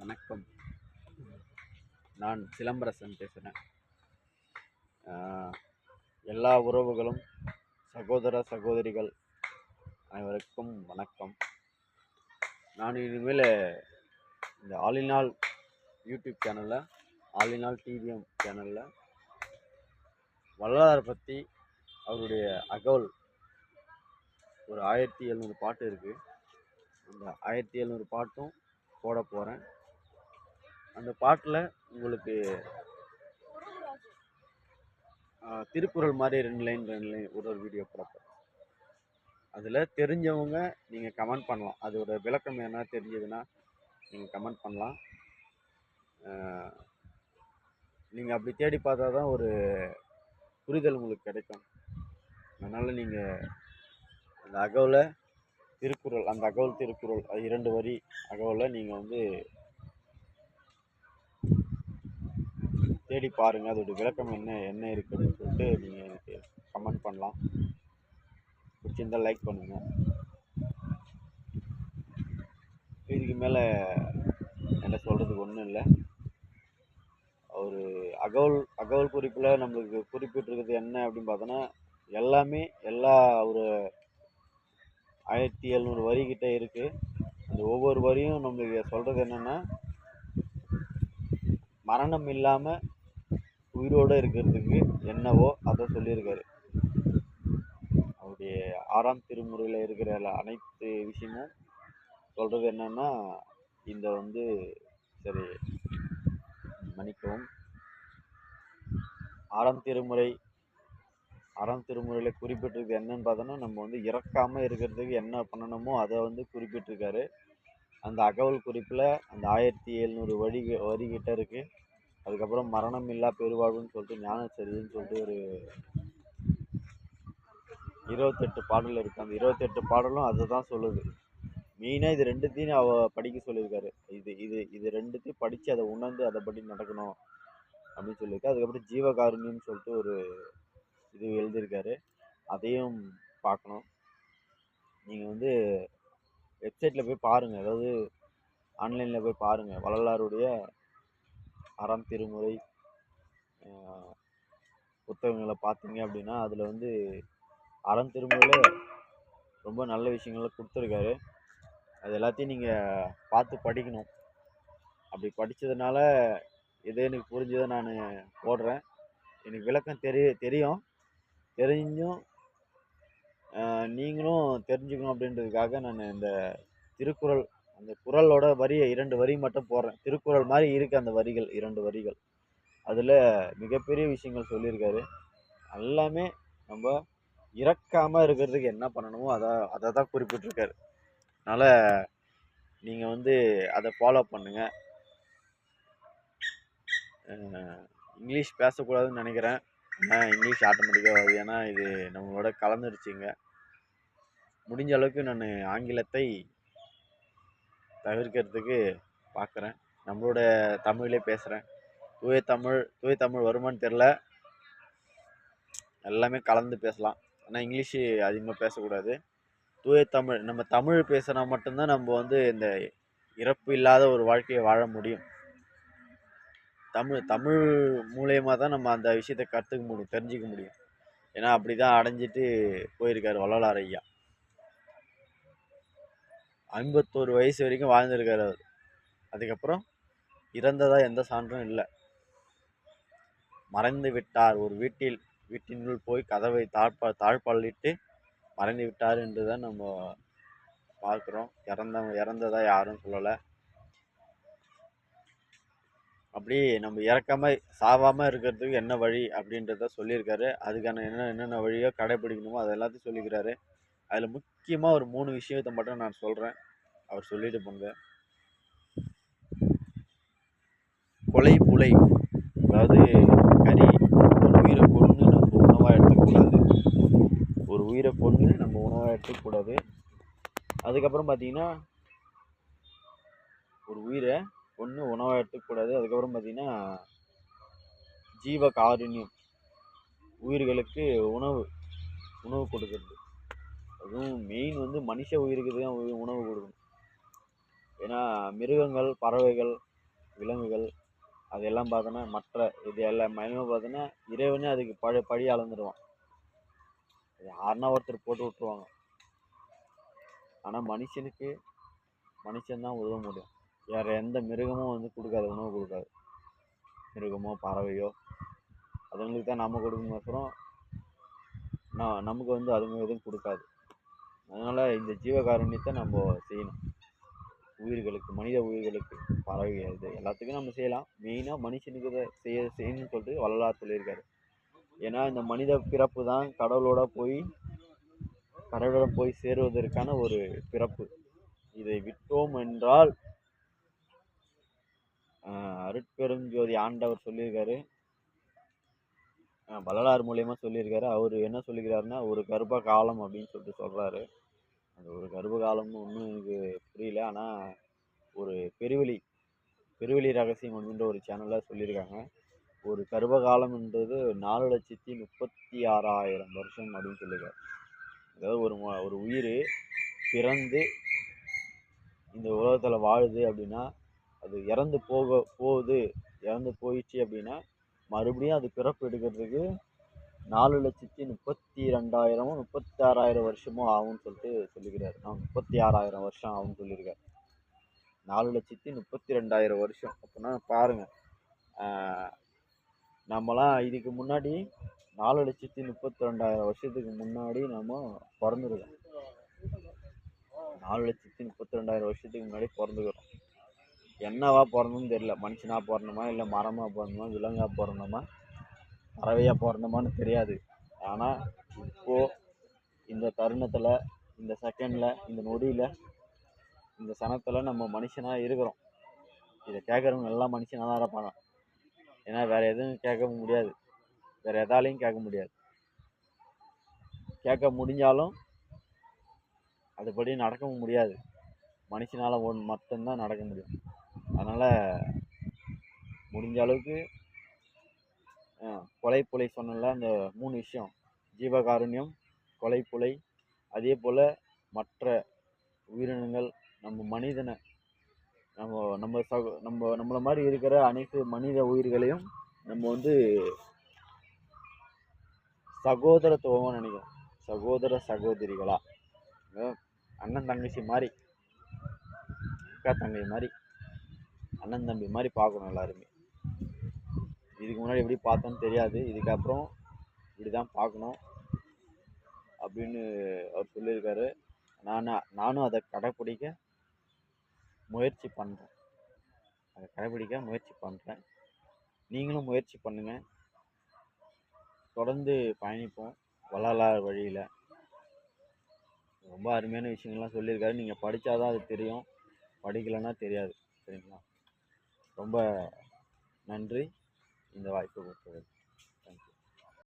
வணக்கம். நான் சிலம்பரசன் பேசுகிறேன் எல்லா உறவுகளும் சகோதர சகோதரிகள் அனைவருக்கும் வணக்கம். நான் இனிமேல் இந்த ஆலினால் யூடியூப் சேனலில் ஆலினால் டிவிஎம் சேனலில் வள்ளலாரை பற்றி அவருடைய அகவல் ஒரு ஆயிரத்தி எழுநூறு பாட்டு இருக்குது அந்த ஆயிரத்தி எழுநூறு பாட்டும் போட போகிறேன் அந்த பாட்டில் உங்களுக்கு திருக்குறள் மாதிரி ரெண்டு லைன் ரெண்டு லைன் ஒரு ஒரு வீடியோ போடப்போம் அதில் தெரிஞ்சவங்க நீங்கள் கமெண்ட் பண்ணலாம். அதோட விளக்கம் என்ன தெரிஞ்சதுன்னா நீங்கள் கமெண்ட் பண்ணலாம். நீங்கள் அப்படி தேடி பார்த்தா தான் ஒரு புரிதல் உங்களுக்கு கிடைக்கும். அதனால் நீங்கள் அந்த அகவில் திருக்குறள் அந்த அகவல் திருக்குறள் அது இரண்டு வரி அகவலை நீங்கள் வந்து தேடி பாருங்கள் அதோட விளக்கம் என்ன என்ன இருக்குதுன்னு சொல்லிட்டு நீங்கள் எனக்கு கமெண்ட் பண்ணலாம். பிடிச்சிருந்தால் லைக் பண்ணுங்கள் இதுக்கு மேலே என்ன சொல்கிறதுக்கு ஒன்றும் இல்லை. ஒரு அகவல் அகவல் குறிப்பில் நம்மளுக்கு குறிப்பிட்டிருக்கிறது என்ன அப்படின்னு பார்த்தோன்னா எல்லாமே எல்லா ஒரு ஆயிரத்தி எழுநூறு வரி இருக்குது அந்த ஒவ்வொரு வரியும் நம்மளுக்கு சொல்கிறது என்னென்னா மரணம் இல்லாமல் உயிரோடு இருக்கிறதுக்கு என்னவோ அதை சொல்லியிருக்காரு. அவருடைய ஆறாம் திருமுறையில் இருக்கிற அனைத்து விஷயமும் சொல்கிறது என்னன்னா இந்த வந்து சரி மன்னிக்கவும். ஆறாம் திருமுறை ஆறாம் திருமுறையில் குறிப்பிட்டிருக்கு என்னன்னு பார்த்தோன்னா நம்ம வந்து இறக்காமல் இருக்கிறதுக்கு என்ன பண்ணணுமோ அதை வந்து குறிப்பிட்டிருக்காரு. அந்த அகவல் குறிப்பில் அந்த ஆயிரத்தி எழுநூறு வரி வரிகிட்ட இருக்குது அதுக்கப்புறம் மரணம் இல்லா பெருவாழ்வுன்னு சொல்லிட்டு ஞானச்சரின்னு சொல்லிட்டு ஒரு இருபத்தெட்டு பாடல் இருக்குது அந்த இருபத்தெட்டு பாடலும் அதை தான் சொல்லுது மெயினாக இது ரெண்டுத்தையும் அவ படிக்க சொல்லியிருக்காரு. இது இது இது ரெண்டுத்தையும் படித்து அதை உணர்ந்து அதை படி நடக்கணும் அப்படின்னு சொல்லியிருக்கு அதுக்கப்புறம் ஜீவகாருண்யம்னு சொல்லிட்டு ஒரு இது எழுதியிருக்காரு. அதையும் பார்க்கணும். நீங்கள் வந்து வெப்சைட்டில் போய் பாருங்கள் அதாவது ஆன்லைனில் போய் பாருங்கள் வள்ளலாருடைய அறம் திருமுறை புத்தகங்களை பார்த்தீங்க அப்படின்னா அதில் வந்து அறம் திருமுறையில் ரொம்ப நல்ல விஷயங்கள்லாம் கொடுத்துருக்காரு. அது எல்லாத்தையும் நீங்கள் பார்த்து படிக்கணும். அப்படி படித்ததுனால இதே எனக்கு புரிஞ்சதை நான் போடுறேன். எனக்கு விளக்கம் தெரிய தெரியும். தெரிஞ்சும் நீங்களும் தெரிஞ்சுக்கணும் அப்படின்றதுக்காக நான் இந்த திருக்குறள் அந்த குறளோட வரியை இரண்டு வரி மட்டும் போடுறேன். திருக்குறள் மாதிரி இருக்குது அந்த வரிகள் இரண்டு வரிகள். அதில் மிகப்பெரிய விஷயங்கள் சொல்லியிருக்காரு. எல்லாமே நம்ம இறக்காமல் இருக்கிறதுக்கு என்ன பண்ணணுமோ அதை அதை தான் குறிப்பிட்டிருக்காரு. அதனால் நீங்கள் வந்து அதை ஃபாலோ பண்ணுங்கள் இங்கிலீஷ் பேசக்கூடாதுன்னு நினைக்கிறேன். ஆனால் இங்கிலீஷ் ஆட்டோமேட்டிக்காக வருது. ஏன்னா இது நம்மளோட கலந்துருச்சுங்க. முடிஞ்ச அளவுக்கு நான் ஆங்கிலத்தை தவிர்க்கிறதுக்கு பார்க்குறேன். நம்மளோட தமிழே பேசுகிறேன் தூய தமிழ் தூய தமிழ் வருமான்னு தெரில எல்லாமே கலந்து பேசலாம். ஆனால் இங்கிலீஷு அதிகமாக பேசக்கூடாது. தூய தமிழ் நம்ம தமிழ் பேசுனா மட்டும்தான் நம்ம வந்து இந்த இறப்பு இல்லாத ஒரு வாழ்க்கையை வாழ முடியும். தமிழ் தமிழ் மூலயமா தான் நம்ம அந்த விஷயத்தை கற்றுக்க முடியும் தெரிஞ்சுக்க முடியும். ஏன்னா அப்படி தான் அடைஞ்சிட்டு போயிருக்காரு வள்ளலார் ஐயா. ஐம்பத்தோரு வயசு வரைக்கும் வாழ்ந்திருக்காரு அவர். அதுக்கப்புறம் இறந்ததாக எந்த சான்றும் இல்லை. மறைந்து விட்டார். ஒரு வீட்டில் வீட்டினுள் போய் கதவை தாழ்பா தாழ்பாலிட்டு மறைந்து விட்டார் என்று தான் நம்ம பார்க்குறோம். இறந்தவங்க இறந்ததா யாரும் சொல்லலை. அப்படி நம்ம இறக்காமல் சாவாமல் இருக்கிறதுக்கு என்ன வழி அப்படின்றத சொல்லியிருக்காரு. அதுக்கான என்ன என்னென்ன வழியோ கடைப்பிடிக்கணுமோ அது எல்லாத்தையும் சொல்லிக்கிறாரு. அதில் முக்கியமாக ஒரு மூணு விஷயத்தை மட்டும் நான் சொல்கிறேன் அவர் சொல்லிட்டு போங்க. கொலை புலை. அதாவது கறி ஒரு உயிரை கொண்டு நம்ம உணவாக எடுத்துக்கூடாது ஒரு உயிரை கொண்டு நம்ம உணவாக எடுத்துக்கூடாது அதுக்கப்புறம் பார்த்தீங்கன்னா ஒரு உயிரை கொன்று உணவாக எடுத்துக்கூடாது அதுக்கப்புறம் பார்த்தீங்கன்னா ஜீவ காருண்யம் உயிர்களுக்கு உணவு உணவு கொடுக்கறது. அதுவும் மெயின் வந்து மனுஷ உயிருக்கு தான் உணவு கொடுக்கணும். ஏன்னா மிருகங்கள் பறவைகள் விலங்குகள் அதெல்லாம் பார்த்தோன்னா மற்ற இது எல்லாம் மயமாக பார்த்தோன்னா இறைவனே அதுக்கு பழி பழி அளந்துடுவான் யாருன்னா ஒருத்தர் போட்டு விட்ருவாங்க ஆனால் மனுஷனுக்கு மனுஷன்தான் உதவ முடியும். வேறு எந்த மிருகமும் வந்து கொடுக்காது உணவு கொடுக்காது. மிருகமோ பறவையோ அதுங்களுக்கு தான் நம்ம கொடுக்கும் அப்புறம் நான் நமக்கு வந்து அதுங்க எதுவும் கொடுக்காது. அதனால் இந்த ஜீவகாருண்யத்தை நம்ம செய்யணும். உயிர்களுக்கு மனித உயிர்களுக்கு பறவை இது எல்லாத்துக்கும் நம்ம செய்யலாம். மெயினாக மனுஷனுக்கு இதை செய்ய செய்யணும்னு சொல்லிட்டு வள்ளலார் சொல்லியிருக்காரு ஏன்னா இந்த மனித பிறப்பு தான் கடவுளோட போய் கடவுளோட போய் சேருவதற்கான ஒரு பிறப்பு. இதை விட்டோம் என்றால் ஆஹ், அருட்பெருஞ்சோதி ஆண்டவர் சொல்லியிருக்காரு. வள்ளலார் மூலியமாக சொல்லியிருக்காரு. அவர் என்ன சொல்லிக்கிறாருன்னா ஒரு கர்ப்ப காலம் அப்படின்னு சொல்லிட்டு சொல்கிறாரு அந்த ஒரு கர்ப்ப காலம்னு ஒன்றும் எனக்கு புரியல. ஆனால் ஒரு பெருவெளி பெருவெளி ரகசியம் அப்படின்ற ஒரு சேனலில் சொல்லியிருக்காங்க. ஒரு கர்ப்ப காலம்ன்றது நாலு லட்சத்தி முப்பத்தி ஆறாயிரம் வருஷம் அப்படின்னு சொல்லியிருக்காரு அதாவது ஒரு ஒரு உயிர் பிறந்து இந்த உலகத்தில் வாழுது அப்படின்னா அது இறந்து போக போகுது இறந்து போயிடுச்சு அப்படின்னா மறுபடியும் அது பிறப்பு எடுக்கிறதுக்கு நாலு லட்சத்தி முப்பத்தி ரெண்டாயிரமோ முப்பத்தி ஆறாயிரம் வருஷமோ ஆகும்னு சொல்லிட்டு சொல்லிக்கிறாரு நான் முப்பத்தி ஆறாயிரம் வருஷம் ஆகும்னு சொல்லியிருக்காரு நாலு லட்சத்தி முப்பத்தி ரெண்டாயிரம் வருஷம். அப்படின்னா பாருங்கள் நம்மலாம் இதுக்கு முன்னாடி நாலு லட்சத்தி முப்பத்தி ரெண்டாயிரம் வருஷத்துக்கு முன்னாடி நம்ம பிறந்துருக்கோம். நாலு லட்சத்தி முப்பத்தி ரெண்டாயிரம் வருஷத்துக்கு முன்னாடி பிறந்துக்கிறோம் என்னவா பிறந்தோம்னு தெரியல. மனுஷனாக பிறந்தோமா இல்லை மரமாக பிறந்தோமா விலங்காக பிறந்தோமா பறவையாக பிறந்தோமான்னு தெரியாது. ஆனால் இப்போது இந்த தருணத்தில் இந்த செகண்டில் இந்த நொடியில் இந்த சனத்தில் நம்ம மனுஷனாக இருக்கிறோம். இதை கேட்குறவங்க எல்லாம் மனுஷனாக தான் இருப்பாங்க. ஏன்னா வேறு எதுவும் கேட்க முடியாது. வேறு எதாலையும் கேட்க முடியாது. கேட்க முடிஞ்சாலும் அதுபடி நடக்கவும் முடியாது. மனுஷனால் ஒன் மட்டும்தான் நடக்க முடியும். அதனால் முடிஞ்ச அளவுக்கு கொலை புலை சொன்னல அந்த மூணு விஷயம். ஜீவகாருண்யம் கொலை புலை அதே போல் மற்ற உயிரினங்கள் நம்ம மனிதனை நம்ம நம்ம சக நம்ம நம்மளை மாதிரி இருக்கிற அனைத்து மனித உயிர்களையும் நம்ம வந்து சகோதரத்துவமாக நினைக்கிறோம். சகோதர சகோதரிகளா. அண்ணன் தங்கச்சி மாதிரி அக்கா தங்கை மாதிரி அண்ணன் தம்பி மாதிரி பார்க்கணும் எல்லாருமே. இதுக்கு முன்னாடி எப்படி பார்த்தோன்னு தெரியாது. இதுக்கப்புறம் இப்படி தான் பார்க்கணும் அப்படின்னு அவர் சொல்லியிருக்காரு. நான் நானும் அதை கடைப்பிடிக்க முயற்சி பண்ணுறேன் அதை கடைப்பிடிக்க முயற்சி பண்ணுறேன் நீங்களும் முயற்சி பண்ணுங்கள் தொடர்ந்து பயணிப்போம் வள்ளலார் வழியில். ரொம்ப அருமையான விஷயங்கள்லாம் சொல்லியிருக்காரு. நீங்கள் படித்தா தான் அது தெரியும். படிக்கலைன்னா தெரியாது. சரிங்களா? ரொம்ப நன்றி. இந்த வாய்ப்பு கொடுத்தது